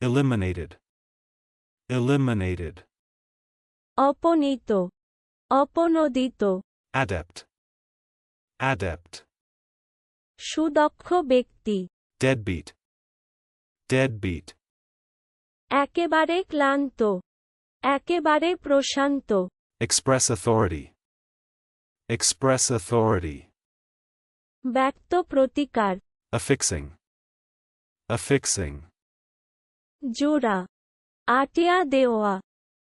eliminated, eliminated, অপনীত অপনোদিত adept, adept, সুদক্ষ ব্যক্তি deadbeat, deadbeat, একেবারে ক্লান্ত একেবারে প্রশান্ত express authority, express authority, ব্যক্ত প্রতিকার affixing, affixing, জোড়া আটিয়া দেওয়া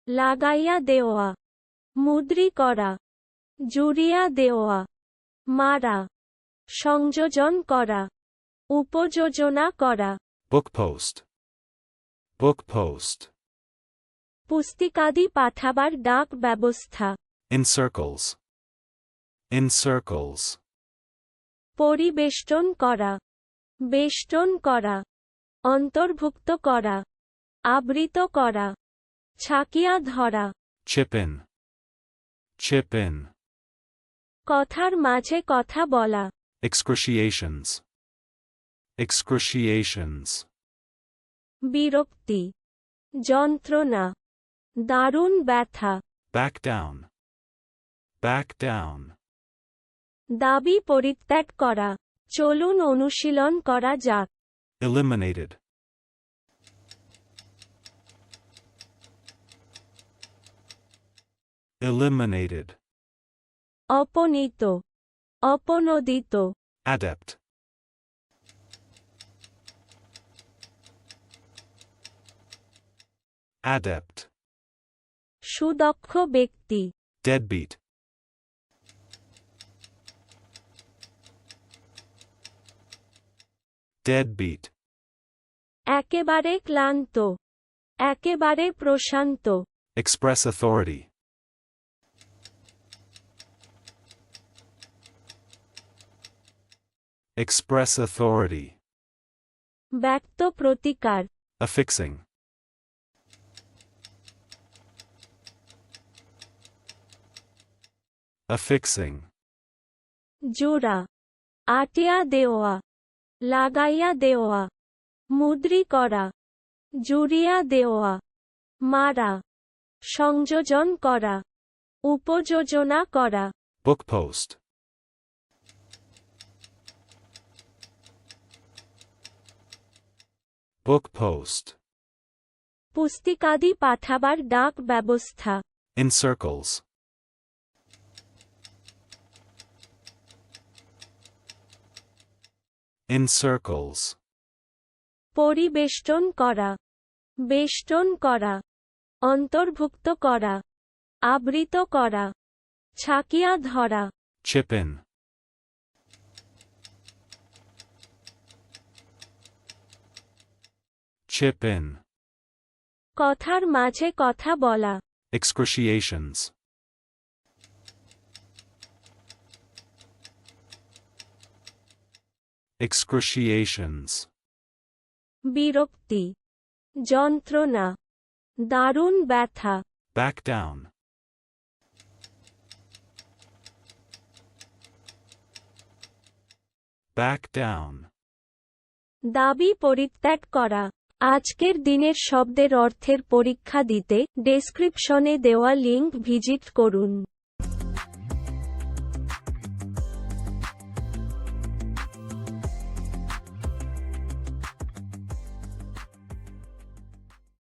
লাগাইয়া দেওয়া মুদ্রি করা জুড়িয়া দেওয়া মারা সংযোজন করা উপযোজনা করা। Book post, book post, পুস্তিকাদি পাঠাবার ডাক ব্যবস্থা। In circles, in circles, পরিবেষ্টন করা। বেষ্টন করা। অন্তর্ভুক্ত করা আবৃত করা ছাকিয়া ধরা chip in, কথার মাঝে কথা বলা excruciations, excruciations, বিরক্তি যন্ত্রণা দারুণ ব্যথা। Back down, back down, দাবি পরিত্যাগ করা চলুন অনুশীলন করা যাক। eliminated, eliminated, অপনীত অপনোদিত adept, adept, সুদক্ষ ব্যক্তি deadbeat, deadbeat, একেবারে ক্লান্ত একেবারে প্রশান্ত express authority, express authority, ব্যক্ত প্রতিকার affixing, affixing, জোড়া আটিয়া দেওয়া লাগাইয়া দেওয়া মুদ্রি করা জুড়িয়া দেওয়া মারা সংযোজন করা উপযোজনা করা। Book post, book post, পুস্তিকাদি পাঠাবার ডাক ব্যবস্থা। In circles, in circles, পরিবেষ্টন করা বেষ্টন করা অন্তর্ভুক্ত করা আবৃত করা ছাকিয়া ধরা। Chip in, কথার মাঝে কথা বলা। Excruciations, excruciations, বিরক্তি যন্ত্রণা দারুণ ব্যথা। Back down, back down, দাবি পরিত্যাগ করা। আজকের দিনের শব্দের অর্থের পরীক্ষা দিতে ডেসক্রিপশনে দেওয়া লিংক ভিজিট করুন।